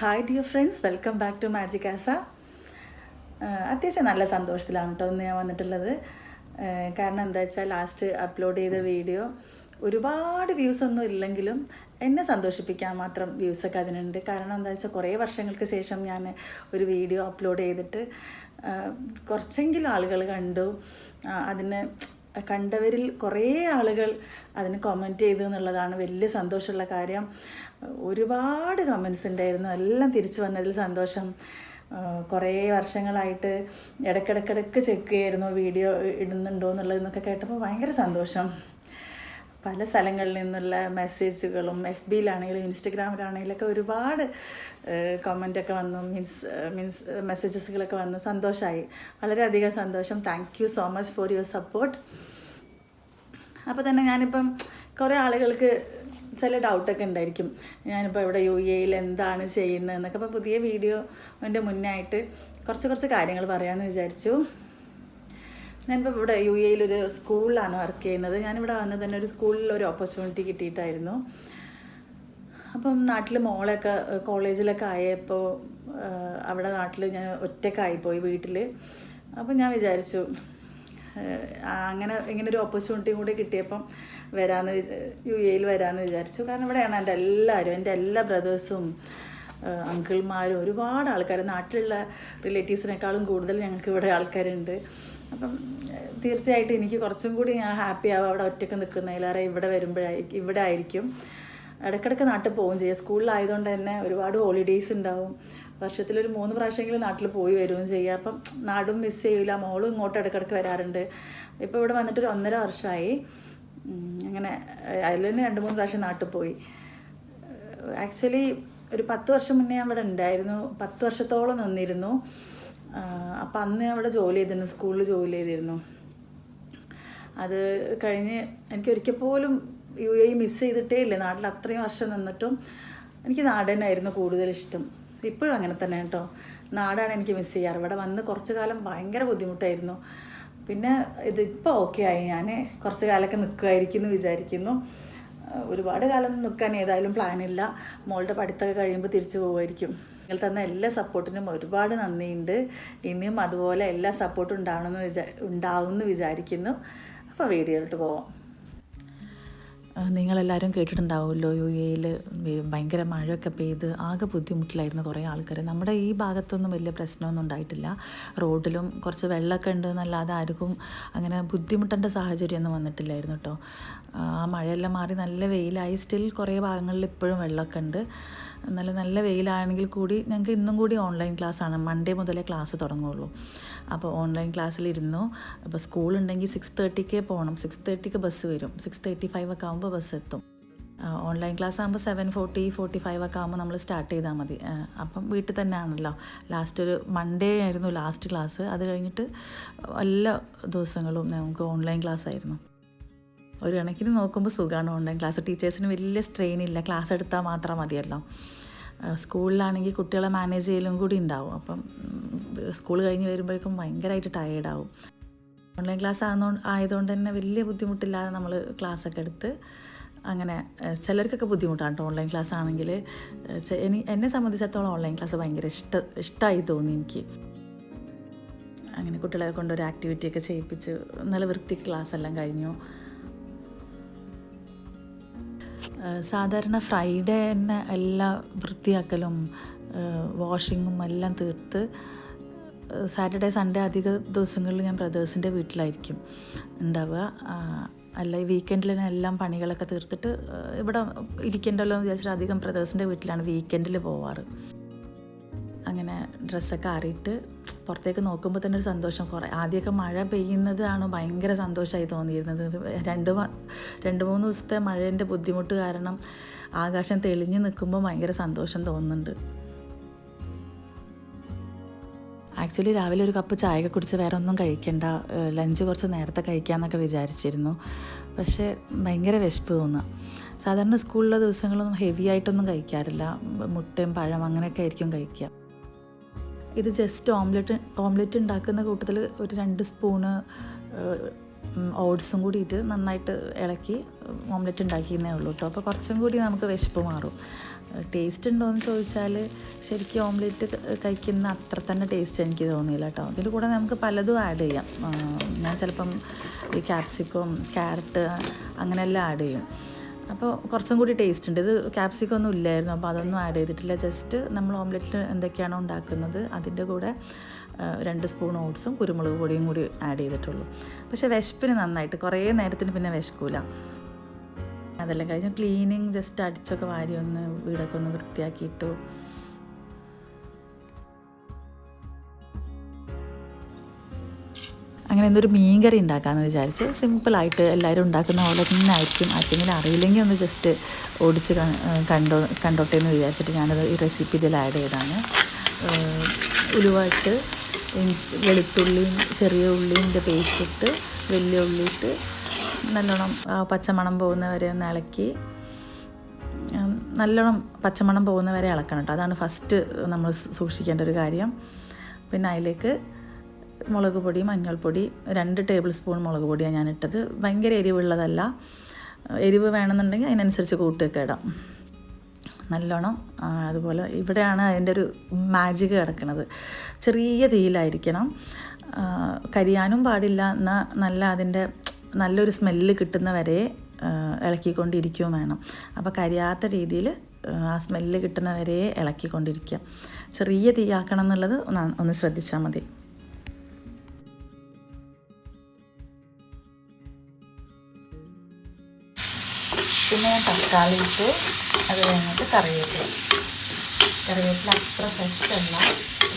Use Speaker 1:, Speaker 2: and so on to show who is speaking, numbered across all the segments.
Speaker 1: Hi dear friends welcome back to magic ആസ അത്യാവശ്യം നല്ല സന്തോഷത്തിലാണ് കേട്ടോ ഇന്ന് ഞാൻ വന്നിട്ടുള്ളത്. ആഹ് കാരണം എന്താ വെച്ചാൽ ലാസ്റ്റ് അപ്ലോഡ് ചെയ്ത വീഡിയോ ഒരുപാട് വ്യൂസ് ഒന്നും ഇല്ലെങ്കിലും എന്നെ സന്തോഷിപ്പിക്കാൻ മാത്രം വ്യൂസൊക്കെ അതിനുണ്ട്. കാരണം എന്താ വെച്ചാൽ കുറേ വർഷങ്ങൾക്ക് ശേഷം ഞാൻ ഒരു വീഡിയോ അപ്ലോഡ് ചെയ്തിട്ട് ആഹ് കുറച്ചെങ്കിലും ആളുകൾ കണ്ടു. അതിന് കണ്ടവരിൽ കുറേ ആളുകൾ അതിന് കമന്റ് ചെയ്തു എന്നുള്ളതാണ് വലിയ സന്തോഷമുള്ള കാര്യം. ഒരുപാട് കമൻസ് ഉണ്ടായിരുന്നു. എല്ലാം തിരിച്ചു വന്നതിൽ സന്തോഷം. കുറേ വർഷങ്ങളായിട്ട് ഇടയ്ക്കിടയ്ക്കിടയ്ക്ക് ചെക്ക് ചെയ്യായിരുന്നു വീഡിയോ ഇടുന്നുണ്ടോ എന്നുള്ളതെന്നൊക്കെ കേട്ടപ്പോൾ ഭയങ്കര സന്തോഷം. പല സ്ഥലങ്ങളിൽ നിന്നുള്ള മെസ്സേജുകളും എഫ് ബിയിലാണെങ്കിലും ഇൻസ്റ്റഗ്രാമിലാണെങ്കിലൊക്കെ ഒരുപാട് കമന്റൊക്കെ വന്നു മീൻസ് മീൻസ് മെസ്സേജസുകളൊക്കെ വന്നു. സന്തോഷമായി വളരെയധികം സന്തോഷം. Thank you so much for your support അപ്പോൾ തന്നെ ഞാനിപ്പം കുറേ ആളുകൾക്ക് ചില ഡൗട്ടൊക്കെ ഉണ്ടായിരിക്കും. ഞാനിപ്പോൾ ഇവിടെ യു എയിൽ എന്താണ് ചെയ്യുന്നത് എന്നൊക്കെ അപ്പോൾ പുതിയ വീഡിയോന്റെ മുന്നായിട്ട് കുറച്ച് കുറച്ച് കാര്യങ്ങൾ പറയാമെന്ന് വിചാരിച്ചു. ഞാനിപ്പോൾ ഇവിടെ യു എയിലൊരു സ്കൂളിലാണ് വർക്ക് ചെയ്യുന്നത്. ഞാനിവിടെ വന്ന് തന്നെ ഒരു സ്കൂളിൽ ഒരു ഓപ്പർച്യൂണിറ്റി കിട്ടിയിട്ടായിരുന്നു. അപ്പം നാട്ടിൽ മോളൊക്കെ കോളേജിലൊക്കെ ആയപ്പോൾ അവിടെ നാട്ടിൽ ഞാൻ ഒറ്റക്കായിപ്പോയി വീട്ടിൽ. അപ്പം ഞാൻ വിചാരിച്ചു അങ്ങനെ ഇങ്ങനെ ഒരു ഓപ്പർച്യൂണിറ്റി കൂടി കിട്ടിയപ്പം വരാമെന്ന് യു എയിൽ വരാമെന്ന് വിചാരിച്ചു. കാരണം ഇവിടെയാണ് എന്റെ എല്ലാവരും എന്റെ എല്ലാ ബ്രദേഴ്സും അങ്കിൾമാരും ഒരുപാട് ആൾക്കാർ നാട്ടിലുള്ള റിലേറ്റീവ്സിനേക്കാളും കൂടുതൽ ഞങ്ങൾക്ക് ഇവിടെ ആൾക്കാരുണ്ട്. അപ്പം തീർച്ചയായിട്ടും എനിക്ക് കുറച്ചും കൂടി ഞാൻ ഹാപ്പി ആവും അവിടെ ഒറ്റയ്ക്ക് നിൽക്കുന്നതിലേറെ ഇവിടെ വരുമ്പോഴായി ഇവിടെ ആയിരിക്കും. ഇടയ്ക്കിടയ്ക്ക് നാട്ടിൽ പോവുകയും ചെയ്യുക സ്കൂളിലായതുകൊണ്ട് തന്നെ ഒരുപാട് ഹോളിഡേയ്സ് ഉണ്ടാവും. വർഷത്തിലൊരു മൂന്ന് പ്രാവശ്യമെങ്കിലും നാട്ടിൽ പോയി വരികയും ചെയ്യുക അപ്പം നാടും മിസ് ചെയ്യില്ല മോളും ഇങ്ങോട്ട് ഇടയ്ക്കിടയ്ക്ക് വരാറുണ്ട്. ഇപ്പോൾ ഇവിടെ വന്നിട്ട് ഒരു ഒന്നര വർഷമായി. അങ്ങനെ അതിൽ തന്നെ രണ്ട് മൂന്ന് പ്രാവശ്യം നാട്ടിൽ പോയി. ആക്ച്വലി ഒരു പത്ത് വർഷം മുന്നേ ഞാൻ ഇവിടെ ഉണ്ടായിരുന്നു. പത്ത് വർഷത്തോളം നിന്നിരുന്നു. അപ്പം അന്ന് ഞാൻ അവിടെ ജോലി ചെയ്തിരുന്നു സ്കൂളിൽ ജോലി ചെയ്തിരുന്നു. അത് കഴിഞ്ഞ് എനിക്ക് ഒരിക്കൽ പോലും യു എ മിസ് ചെയ്തിട്ടേ ഇല്ല. നാട്ടിൽ അത്രയും വർഷം നിന്നിട്ടും എനിക്ക് നാട് തന്നെയായിരുന്നു കൂടുതൽ ഇഷ്ടം. ഇപ്പോഴും അങ്ങനെ തന്നെ കേട്ടോ. നാടാണ് എനിക്ക് മിസ് ചെയ്യാറ്. ഇവിടെ വന്ന് കുറച്ച് കാലം ഭയങ്കര ബുദ്ധിമുട്ടായിരുന്നു. പിന്നെ ഇതിപ്പോൾ ഓക്കെ ആയി. ഞാൻ കുറച്ച് കാലമൊക്കെ നിൽക്കുമായിരിക്കും എന്ന് വിചാരിക്കുന്നു. ഒരുപാട് കാലം നിൽക്കാൻ ഏതായാലും പ്ലാനില്ല മോളുടെ പഠിത്തമൊക്കെ കഴിയുമ്പോൾ തിരിച്ചു പോകുമായിരിക്കും നിങ്ങൾ തന്ന എല്ലാ സപ്പോർട്ടിനും ഒരുപാട് നന്ദിയുണ്ട്. ഇനിയും അതുപോലെ എല്ലാ സപ്പോർട്ടും ഉണ്ടാവണമെന്ന് വിചാ ഉണ്ടാവും എന്ന് വിചാരിക്കുന്നു. അപ്പോൾ വീഡിയോയിലോട്ട് പോവാം. നിങ്ങളെല്ലാവരും കേട്ടിട്ടുണ്ടാവുമല്ലോ യു എയിൽ ഭയങ്കര മഴയൊക്കെ പെയ്ത് ആകെ ബുദ്ധിമുട്ടിലായിരുന്നു കുറേ ആൾക്കാർ നമ്മുടെ ഈ ഭാഗത്തൊന്നും വലിയ പ്രശ്നമൊന്നും ഉണ്ടായിട്ടില്ല. റോഡിലും കുറച്ച് വെള്ളമൊക്കെ ഉണ്ട് എന്നല്ലാതെ ആർക്കും അങ്ങനെ ബുദ്ധിമുട്ടേണ്ട സാഹചര്യമൊന്നും വന്നിട്ടില്ലായിരുന്നു കേട്ടോ. ആ മഴയെല്ലാം മാറി നല്ല വെയിലായി. സ്റ്റിൽ കുറേ ഭാഗങ്ങളിൽ ഇപ്പോഴും വെള്ളമൊക്കെ ഉണ്ട്. നല്ല നല്ല വെയിലാണെങ്കിൽ കൂടി ഞങ്ങൾക്ക് ഇന്നും കൂടി ഓൺലൈൻ ക്ലാസ്സാണ് മൺഡേ മുതലേ ക്ലാസ് തുടങ്ങുള്ളൂ. അപ്പോൾ ഓൺലൈൻ ക്ലാസ്സിലിരുന്നു അപ്പോൾ സ്കൂളുണ്ടെങ്കിൽ സിക്സ് തേർട്ടിക്ക് പോകണം സിക്സ് തേർട്ടിക്ക് ബസ് വരും. സിക്സ് തേർട്ടി ഫൈവ് ഒക്കെ ആകുമ്പോൾ ബസ് എത്തും. ഓൺലൈൻ ക്ലാസ് ആകുമ്പോൾ സെവൻ ഫോർട്ടി ഫോർട്ടി ഫൈവ് ഒക്കെ ആകുമ്പോൾ നമ്മൾ സ്റ്റാർട്ട് ചെയ്താൽ മതി. അപ്പം വീട്ടിൽ തന്നെ ആണല്ലോ ലാസ്റ്റ് ഒരു മൺഡേ ആയിരുന്നു ലാസ്റ്റ് ക്ലാസ് അത് കഴിഞ്ഞിട്ട് എല്ലാ ദിവസങ്ങളും നമുക്ക് ഓൺലൈൻ ക്ലാസ് ആയിരുന്നു. ഒരു കണക്കിന് നോക്കുമ്പോൾ സുഖമാണ് ഓൺലൈൻ ക്ലാസ് ടീച്ചേഴ്സിന് വലിയ സ്ട്രെയിൻ ഇല്ല. ക്ലാസ് എടുത്താൽ മാത്രം മതിയല്ലോ. സ്കൂളിലാണെങ്കിൽ കുട്ടികളെ മാനേജ് ചെയ്യലും കൂടി ഉണ്ടാവും. അപ്പം സ്കൂൾ കഴിഞ്ഞ് വരുമ്പോഴേക്കും ഭയങ്കരമായിട്ട് ടയേർഡാവും ഓൺലൈൻ ക്ലാസ് ആകുന്നോ ആയതുകൊണ്ട് തന്നെ വലിയ ബുദ്ധിമുട്ടില്ലാതെ നമ്മൾ ക്ലാസ്സൊക്കെ എടുത്ത് അങ്ങനെ ചിലർക്കൊക്കെ ബുദ്ധിമുട്ടാണ് കേട്ടോ ഓൺലൈൻ ക്ലാസ് ആണെങ്കിൽ. എനി എന്നെ സംബന്ധിച്ചിടത്തോളം ഓൺലൈൻ ക്ലാസ് ഭയങ്കര ഇഷ്ട ഇഷ്ടമായി തോന്നി എനിക്ക്. അങ്ങനെ കുട്ടികളെ കൊണ്ട് കൊണ്ടൊരു ആക്ടിവിറ്റിയൊക്കെ ചെയ്യിപ്പിച്ച് നല്ല വൃത്തിക്ക് ക്ലാസ് എല്ലാം കഴിഞ്ഞു. സാധാരണ ഫ്രൈഡേ തന്നെ എല്ലാ വൃത്തിയാക്കലും വാഷിങ്ങും എല്ലാം തീർത്ത് സാറ്റർഡേ സൺഡേ അധിക ദിവസങ്ങളിൽ ഞാൻ ബ്രദേഴ്സിന്റെ വീട്ടിലായിരിക്കും ഉണ്ടാവുക. അല്ല ഈ വീക്കെൻഡിൽ തന്നെ എല്ലാം പണികളൊക്കെ തീർത്തിട്ട് ഇവിടെ ഇരിക്കണ്ടല്ലോ എന്ന് വിചാരിച്ചിട്ട് അധികം ബ്രദേഴ്സിന്റെ വീട്ടിലാണ് വീക്കെൻഡിൽ പോവാറ്. അങ്ങനെ ഡ്രസ്സൊക്കെ ആറിയിട്ട് പുറത്തേക്ക് നോക്കുമ്പോൾ തന്നെ ഒരു സന്തോഷം. കുറേ ആദ്യമൊക്കെ മഴ പെയ്യുന്നതാണ് ഭയങ്കര സന്തോഷമായി തോന്നിയിരുന്നത്. രണ്ട് രണ്ട് മൂന്ന് ദിവസത്തെ മഴേന്റെ ബുദ്ധിമുട്ട് കാരണം ആകാശം തെളിഞ്ഞു നിൽക്കുമ്പോൾ ഭയങ്കര സന്തോഷം തോന്നുന്നുണ്ട്. ആക്ച്വലി രാവിലെ ഒരു കപ്പ് ചായയൊക്കെ കുടിച്ച് വേറെ ഒന്നും കഴിക്കണ്ട ലഞ്ച് കുറച്ച് നേരത്തെ കഴിക്കാമെന്നൊക്കെ വിചാരിച്ചിരുന്നു. പക്ഷേ ഭയങ്കര വിശപ്പ് തോന്നുക. സാധാരണ സ്കൂളിലെ ദിവസങ്ങളൊന്നും ഹെവി ആയിട്ടൊന്നും കഴിക്കാറില്ല. മുട്ടയും പഴം അങ്ങനെയൊക്കെ ആയിരിക്കും കഴിക്കുക. ഇത് ജസ്റ്റ് ഓംലെറ്റ് ഓംലെറ്റ് ഉണ്ടാക്കുന്ന കൂട്ടത്തിൽ ഒരു രണ്ട് സ്പൂണ് ഓട്സും കൂടിയിട്ട് നന്നായിട്ട് ഇളക്കി ഓംലെറ്റ് ഉണ്ടാക്കിയെന്നേ ഉള്ളൂ കേട്ടോ അപ്പോൾ കുറച്ചും കൂടി നമുക്ക് വിശപ്പ് മാറും. ടേസ്റ്റ് ഉണ്ടോ എന്ന് ചോദിച്ചാൽ ശരിക്കും ഓംലെറ്റ് കഴിക്കുന്ന അത്ര തന്നെ ടേസ്റ്റ് എനിക്ക് തോന്നിയില്ല കേട്ടോ ഇതിന്റെ കൂടെ നമുക്ക് പലതും ആഡ് ചെയ്യാം. ഞാൻ ചിലപ്പം ഈ ക്യാപ്സിക്കം ക്യാരറ്റ് അങ്ങനെയെല്ലാം ആഡ് ചെയ്യും. അപ്പോൾ കുറച്ചും കൂടി ടേസ്റ്റ് ഉണ്ട്. ഇത് ക്യാപ്സിക്കം ഒന്നും ഇല്ലായിരുന്നു. അപ്പോൾ അതൊന്നും ആഡ് ചെയ്തിട്ടില്ല. ജസ്റ്റ് നമ്മൾ ഓംലെറ്റിൽ എന്തൊക്കെയാണോ ഉണ്ടാക്കുന്നത് അതിന്റെ കൂടെ രണ്ട് സ്പൂൺ ഓട്സും കുരുമുളക് പൊടിയും കൂടി ആഡ് ചെയ്തിട്ടുള്ളൂ. പക്ഷേ വിശപ്പിന് നന്നായിട്ട് കുറേ നേരത്തിന് പിന്നെ വിശക്കൂല. അതെല്ലാം കഴിഞ്ഞ് ക്ലീനിങ് ജസ്റ്റ് അടിച്ചൊക്കെ വാരി ഒന്ന് വീടൊക്കെ ഒന്ന് വൃത്തിയാക്കിയിട്ടു. അങ്ങനെ എന്തൊരു മീൻ കറി ഉണ്ടാക്കാമെന്ന് വിചാരിച്ച് സിമ്പിളായിട്ട് എല്ലാവരും ഉണ്ടാക്കുന്ന പോലെ തന്നെ ആയിരിക്കും. ആർക്കെങ്കിലും അറിയില്ലെങ്കിൽ ഒന്ന് ജസ്റ്റ് ഓടിച്ച് കണ്ടോ കണ്ടോട്ടെ എന്ന് വിചാരിച്ചിട്ട് ഞാനത് ഈ റെസിപ്പി ഇതിൽ ആഡ് ചെയ്താണ് ഉലുവായിട്ട് വെളുത്തുള്ളിയും ചെറിയ ഉള്ളിന്റെ പേസ്റ്റ് ഇട്ട് വലിയ ഉള്ളി ഇട്ട് നല്ലോണം പച്ചമണം പോകുന്ന വരെ ഒന്ന് ഇളക്കി നല്ലോണം പച്ചമണം പോകുന്ന വരെ ഇളക്കണം കേട്ടോ അതാണ് ഫസ്റ്റ് നമ്മൾ സൂക്ഷിക്കേണ്ട ഒരു കാര്യം. പിന്നെ അതിലേക്ക് മുളക് പൊടി മഞ്ഞൾപ്പൊടി രണ്ട് ടേബിൾ സ്പൂൺ മുളക് പൊടിയാണ് ഞാൻ ഇട്ടത് ഭയങ്കര എരിവുള്ളതല്ല. എരിവ് വേണമെന്നുണ്ടെങ്കിൽ അതിനനുസരിച്ച് കൂട്ടിയൊക്കെ ഇടാം. നല്ലോണം അതുപോലെ ഇവിടെയാണ് അതിന്റെ ഒരു മാജിക് കിടക്കുന്നത് ചെറിയ തീയിലായിരിക്കണം. കരിയാനും പാടില്ല എന്നാൽ നല്ല അതിന്റെ നല്ലൊരു സ്മെല്ല് കിട്ടുന്ന വരെ ഇളക്കിക്കൊണ്ടിരിക്കുകയും വേണം. അപ്പോൾ കരിയാത്ത രീതിയിൽ ആ സ്മെല്ല് കിട്ടുന്ന വരെ ഇളക്കിക്കൊണ്ടിരിക്കുക. ചെറിയ തീയാക്കണം എന്നുള്ളത് ഒന്ന് ശ്രദ്ധിച്ചാൽ മതി. തക്കാളി ഇട്ട് അത് കഴിഞ്ഞിട്ട് കറിവേപ്പില. കറിവേപ്പില അത്ര ഫ്രഷ് അല്ല.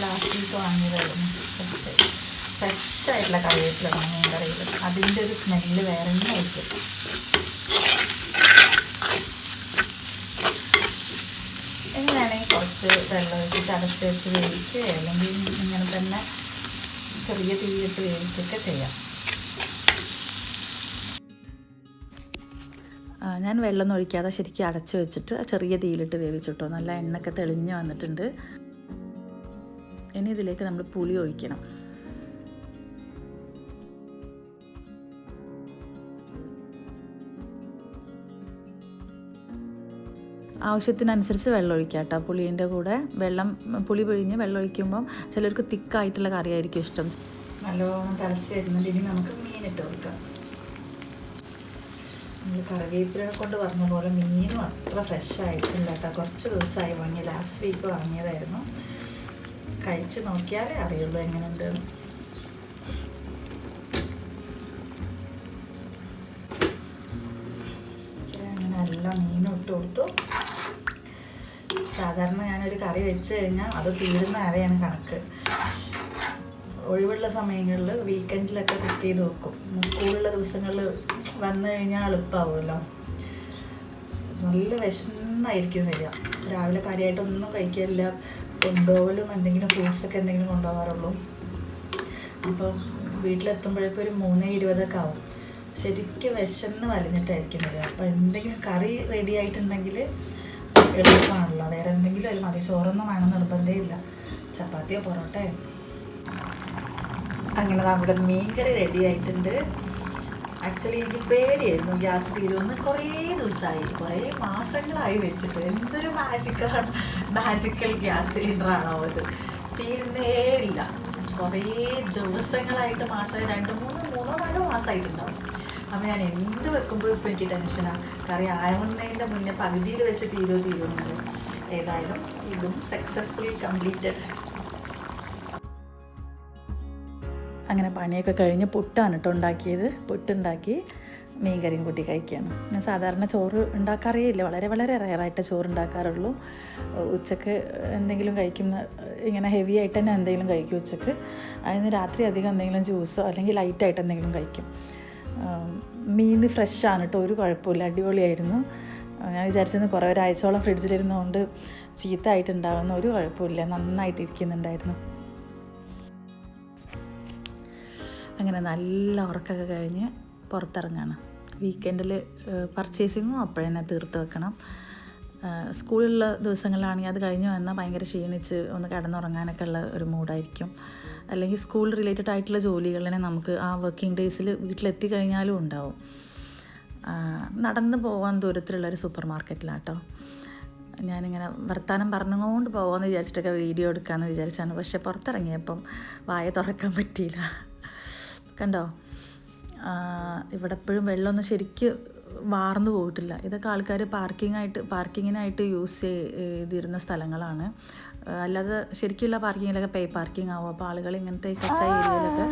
Speaker 1: ലാസ്റ്റിലേക്ക് വാങ്ങിയതായിരുന്നു. ഫ്രഷ് ഫ്രഷായിട്ടുള്ള കറിവേപ്പില വാങ്ങിയ കറിയിൽ അതിന്റെ ഒരു സ്മെല്ല് വേറെ തന്നെ ആയിരിക്കും എങ്ങനെയാണെങ്കിൽ കുറച്ച് വെള്ളം ഒഴിച്ചിട്ട് അടച്ച് വെച്ച് വേവിക്കുക അല്ലെങ്കിൽ ഇങ്ങനെ തന്നെ ചെറിയ തീയിട്ട് വേവിക്കുകയൊക്കെ ചെയ്യാം. ഞാൻ വെള്ളം ഒഴിക്കാതെ ശരിക്കും അടച്ചു വെച്ചിട്ട് ചെറിയ തീയിലിട്ട് വേവിച്ചിട്ടോ. നല്ല എണ്ണൊക്കെ തെളിഞ്ഞു വന്നിട്ടുണ്ട്. ഇനി ഇതിലേക്ക് നമ്മൾ പുളി ഒഴിക്കണം. ആവശ്യത്തിനനുസരിച്ച് വെള്ളം ഒഴിക്കുക കേട്ടോ. പുളീന്റെ കൂടെ വെള്ളം പുളി പിഴിഞ്ഞ് വെള്ളം ഒഴിക്കുമ്പം ചിലർക്ക് തിക്കായിട്ടുള്ള കറിയായിരിക്കും ഇഷ്ടം. നല്ലോണം തിളച്ച് വരുന്നുണ്ട്. നമുക്ക് മീനിട്ട് കൊടുക്കാം. നമ്മൾ കറിവേപ്പില കൊണ്ട് പോലെ മീനും അത്ര ഫ്രഷ് ആയിട്ടില്ല കേട്ടോ. കുറച്ച് ദിവസമായി വാങ്ങി ലാസ്റ്റ് വീക്ക് വാങ്ങിയതായിരുന്നു. കഴിച്ച് നോക്കിയാലേ അറിയുള്ളൂ എങ്ങനെയുണ്ട്. അങ്ങനെ എല്ലാം മീനും ഇട്ട് കൊടുത്തു. സാധാരണ ഞാനൊരു കറി വെച്ച് കഴിഞ്ഞാൽ അത് തീരുന്ന അരയാണ് കണക്ക്. ഒഴിവുള്ള സമയങ്ങളിൽ വീക്കെൻഡിലൊക്കെ കുക്ക് ചെയ്ത് വെക്കും. സ്കൂളിലെ ദിവസങ്ങളിൽ വന്നു കഴിഞ്ഞാൽ എളുപ്പമാവുമല്ലോ നല്ല വിശന്നായിരിക്കും വരിക. രാവിലെ കാര്യമായിട്ടൊന്നും കഴിക്കില്ല കൊണ്ടുപോകലും എന്തെങ്കിലും ഫ്രൂട്ട്സ് ഒക്കെ എന്തെങ്കിലും കൊണ്ടുപോകാറുള്ളൂ. അപ്പം വീട്ടിലെത്തുമ്പോഴേക്കും ഒരു മൂന്ന് ഇരുപതൊക്കെ ആവും. ശരിക്കും വിശന്ന് വലിഞ്ഞിട്ടായിരിക്കും വരിക. അപ്പം എന്തെങ്കിലും കറി റെഡി ആയിട്ടുണ്ടെങ്കിൽ എളുപ്പമാണല്ലോ. വേറെ എന്തെങ്കിലും ഒരു മതി. ചോറൊന്നും വേണം നിർബന്ധേ ഇല്ല ചപ്പാത്തിയോ പൊറോട്ടയോ അങ്ങനെ നമ്മുടെ മീൻകറി റെഡി ആയിട്ടുണ്ട്. ആക്ച്വലി എനിക്ക് പേടിയായിരുന്നു ഗ്യാസ് തീരുമെന്ന് കുറേ ദിവസമായി. കുറേ മാസങ്ങളായി വെച്ചിട്ട്. എന്തൊരു മാജിക്കൽ മാജിക്കൽ ഗ്യാസ് സിലിണ്ടറാണോ അത് തീരുന്നേ ഇല്ല. കുറേ ദിവസങ്ങളായിട്ട് മാസം രണ്ട് മൂന്ന് മൂന്നോ നാലോ മാസമായിട്ടുണ്ടാവും. അപ്പോൾ ഞാൻ എന്ത് വെക്കുമ്പോഴും ഇപ്പോൾ എനിക്ക് ടെൻഷനാണ് കറി ആവുന്നതിന്റെ മുന്നേ പകുതിയിൽ വെച്ച് തീരോ തീരുന്നുണ്ട് ഏതായാലും ഇതും സക്സസ്ഫുള്ളി കംപ്ലീറ്റഡ് അങ്ങനെ പണിയൊക്കെ കഴിഞ്ഞ് പുട്ടാണ് കേട്ടോ ഉണ്ടാക്കിയത്. പുട്ടുണ്ടാക്കി മീൻ കറിയും കൂട്ടി കഴിക്കുകയാണ് ഞാൻ സാധാരണ ചോറ് ഉണ്ടാക്കാറേയില്ല വളരെ വളരെ റയറായിട്ട് ചോറ് ഉണ്ടാക്കാറുള്ളൂ. ഉച്ചയ്ക്ക് എന്തെങ്കിലും കഴിക്കുന്ന ഇങ്ങനെ ഹെവി ആയിട്ട് തന്നെ എന്തെങ്കിലും കഴിക്കും ഉച്ചയ്ക്ക്. അതിന് രാത്രി അധികം എന്തെങ്കിലും ജ്യൂസോ അല്ലെങ്കിൽ ലൈറ്റായിട്ട് എന്തെങ്കിലും കഴിക്കും. മീൻ ഫ്രഷാണ് കേട്ടോ ഒരു കുഴപ്പമില്ല അടിപൊളിയായിരുന്നു. ഞാൻ വിചാരിച്ചത് കുറേ ഒരാഴ്ചയോളം ഫ്രിഡ്ജിലിരുന്നുകൊണ്ട് ചീത്ത ആയിട്ടുണ്ടാകുന്ന ഒരു കുഴപ്പമില്ല നന്നായിട്ട് ഇരിക്കുന്നുണ്ടായിരുന്നു. അങ്ങനെ നല്ല ഉറക്കമൊക്കെ കഴിഞ്ഞ് പുറത്തിറങ്ങണം. വീക്കെൻഡിൽ പർച്ചേസിങ്ങും അപ്പോഴന്നെ തീർത്ത് വെക്കണം. സ്കൂളിലുള്ള ദിവസങ്ങളിലാണെങ്കിൽ അത് കഴിഞ്ഞ് വന്നാൽ ഭയങ്കര ക്ഷീണിച്ച് ഒന്ന് കിടന്നുറങ്ങാനൊക്കെ ഉള്ള ഒരു മൂഡായിരിക്കും. അല്ലെങ്കിൽ സ്കൂൾ റിലേറ്റഡ് ആയിട്ടുള്ള ജോലികളിനെ നമുക്ക് ആ വർക്കിംഗ് ഡേയ്സിൽ വീട്ടിലെത്തി കഴിഞ്ഞാലും ഉണ്ടാവും. നടന്നു പോകാൻ ദൂരത്തിലുള്ള ഒരു സൂപ്പർ മാർക്കറ്റിലാട്ടോ ഞാനിങ്ങനെ വർത്താനം പറഞ്ഞുകൊണ്ട് പോകാമെന്ന് വിചാരിച്ചിട്ടൊക്കെ വീഡിയോ എടുക്കാമെന്ന് വിചാരിച്ചാണ്. പക്ഷെ പുറത്തിറങ്ങിയപ്പം വായ തുറക്കാൻ പറ്റിയില്ല. കണ്ടോ? ഇവിടെ എപ്പോഴും വെള്ളമൊന്നും ശരിക്ക് വാർന്നു പോയിട്ടില്ല. ഇതൊക്കെ ആൾക്കാർ പാർക്കിംഗ് ആയിട്ട് പാർക്കിങ്ങിനായിട്ട് യൂസ് ചെയ്തിരുന്ന സ്ഥലങ്ങളാണ്. അല്ലാതെ ശരിക്കുള്ള പാർക്കിങ്ങിലൊക്കെ പേ പാർക്കിംഗ് ആവും അപ്പോൾ ആളുകൾ ഇങ്ങനത്തെ കച്ച ഏരിയയിലൊക്കെ?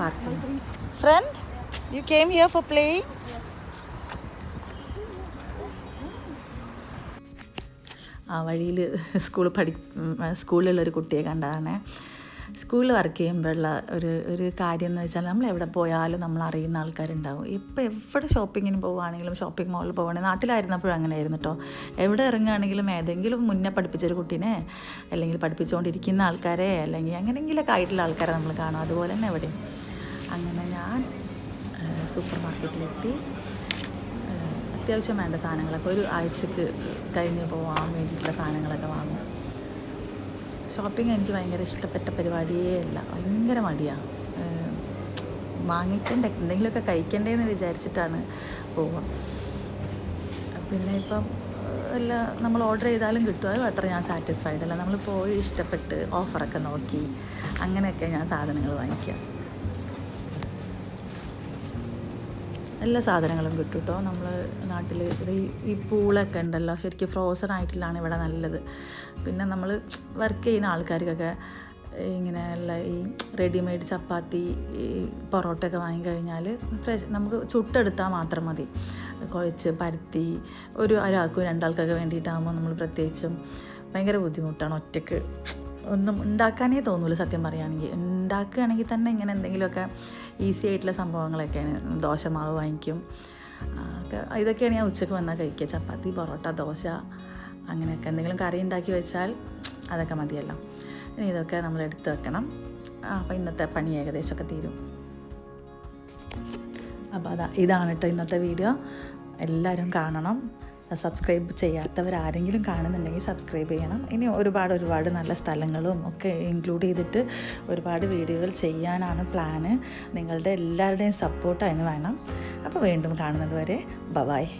Speaker 1: Parking
Speaker 2: front you here for playing
Speaker 1: ആ വഴിയിൽ സ്കൂൾ പഠി സ്കൂളിലുള്ളൊരു കുട്ടിയെ കണ്ടതാണ്. സ്കൂളിൽ വർക്ക് ചെയ്യുമ്പോഴുള്ള ഒരു ഒരു കാര്യം എന്ന് വെച്ചാൽ നമ്മൾ എവിടെ പോയാലും നമ്മൾ അറിയുന്ന ആൾക്കാരുണ്ടാവും. ഇപ്പോൾ എവിടെ ഷോപ്പിങ്ങിന് പോവുകയാണെങ്കിലും ഷോപ്പിംഗ് മോളിൽ പോവുകയാണെങ്കിൽ നാട്ടിലായിരുന്നപ്പോഴും അങ്ങനെ ആയിരുന്നു കേട്ടോ എവിടെ ഇറങ്ങുകയാണെങ്കിലും ഏതെങ്കിലും മുന്നേ പഠിപ്പിച്ചൊരു കുട്ടീനെ അല്ലെങ്കിൽ പഠിപ്പിച്ചുകൊണ്ടിരിക്കുന്ന ആൾക്കാരെ അല്ലെങ്കിൽ അങ്ങനെയെങ്കിലൊക്കെ ആയിട്ടുള്ള ആൾക്കാരെ നമ്മൾ കാണും. അതുപോലെ തന്നെ എവിടെയും. അങ്ങനെ ഞാൻ സൂപ്പർ മാർക്കറ്റിലെത്തി അത്യാവശ്യം വേണ്ട സാധനങ്ങളൊക്കെ ഒരു ആഴ്ചക്ക് കഴിഞ്ഞ് പോകാൻ വേണ്ടിയിട്ടുള്ള സാധനങ്ങളൊക്കെ വാങ്ങും. ഷോപ്പിംഗ് എനിക്ക് ഭയങ്കര ഇഷ്ടപ്പെട്ട പരിപാടിയേ അല്ല. ഭയങ്കര മടിയാണ് വാങ്ങിക്കണ്ടേ? എന്തെങ്കിലുമൊക്കെ കഴിക്കണ്ടേന്ന് വിചാരിച്ചിട്ടാണ് പോവുക പിന്നെ ഇപ്പം അല്ല നമ്മൾ ഓർഡർ ചെയ്താലും കിട്ടും. അത് അത്ര ഞാൻ സാറ്റിസ്ഫൈഡ് അല്ല. നമ്മൾ പോയി ഇഷ്ടപ്പെട്ട് ഓഫറൊക്കെ നോക്കി അങ്ങനെയൊക്കെ ഞാൻ സാധനങ്ങൾ വാങ്ങിക്കുക. എല്ലാ സാധനങ്ങളും കിട്ടും കേട്ടോ നമ്മൾ നാട്ടിൽ ഇത് ഈ പൂളൊക്കെ ഉണ്ടല്ലോ. ശരിക്കും ഫ്രോസൺ ആയിട്ടുള്ളതാണ് ഇവിടെ നല്ലത്. പിന്നെ നമ്മൾ വർക്ക് ചെയ്യുന്ന ആൾക്കാർക്കൊക്കെ ഇങ്ങനെയുള്ള ഈ റെഡിമെയ്ഡ് ചപ്പാത്തി പൊറോട്ടയൊക്കെ വാങ്ങിക്കഴിഞ്ഞാൽ ഫ്രഷ് നമുക്ക് ചുട്ടെടുത്താൽ മാത്രം മതി. കുഴച്ച് പരത്തി ഒരു ഒരാൾക്കും രണ്ടാൾക്കൊക്കെ വേണ്ടിയിട്ടാകുമ്പോൾ നമ്മൾ പ്രത്യേകിച്ചും ഭയങ്കര ബുദ്ധിമുട്ടാണ് ഒറ്റയ്ക്ക് ഒന്നും ഉണ്ടാക്കാനേ തോന്നില്ല സത്യം പറയുകയാണെങ്കിൽ. ഉണ്ടാക്കുകയാണെങ്കിൽ തന്നെ ഇങ്ങനെ എന്തെങ്കിലുമൊക്കെ ഈസി ആയിട്ടുള്ള സംഭവങ്ങളൊക്കെയാണ്. ദോശമാവ് വാങ്ങിക്കും. ഇതൊക്കെയാണ് ഞാൻ ഉച്ചയ്ക്ക് വന്നാൽ കഴിക്കുക. ചപ്പാത്തി പൊറോട്ട ദോശ അങ്ങനെയൊക്കെ എന്തെങ്കിലും കറി ഉണ്ടാക്കി വെച്ചാൽ അതൊക്കെ മതിയല്ലോ. ഇനി ഇതൊക്കെ നമ്മൾ എടുത്തു വെക്കണം. അപ്പോൾ ഇന്നത്തെ പണി ഏകദേശമൊക്കെ തീരും. അപ്പോൾ അതാ ഇതാണ് കേട്ടോ ഇന്നത്തെ വീഡിയോ. എല്ലാവരും കാണണം. സബ്സ്ക്രൈബ് ചെയ്യാത്തവർ ആരെങ്കിലും കാണുന്നുണ്ടെങ്കിൽ സബ്സ്ക്രൈബ് ചെയ്യണം. ഇനി ഒരുപാട് ഒരുപാട് നല്ല സ്ഥലങ്ങളും ഒക്കെ ഇൻക്ലൂഡ് ചെയ്തിട്ട് ഒരുപാട് വീഡിയോകൾ ചെയ്യാനാണ് പ്ലാന് നിങ്ങളുടെ എല്ലാവരുടെയും സപ്പോർട്ട് അതിന് വേണം. അപ്പോൾ വീണ്ടും കാണുന്നത് വരെ ബവായ്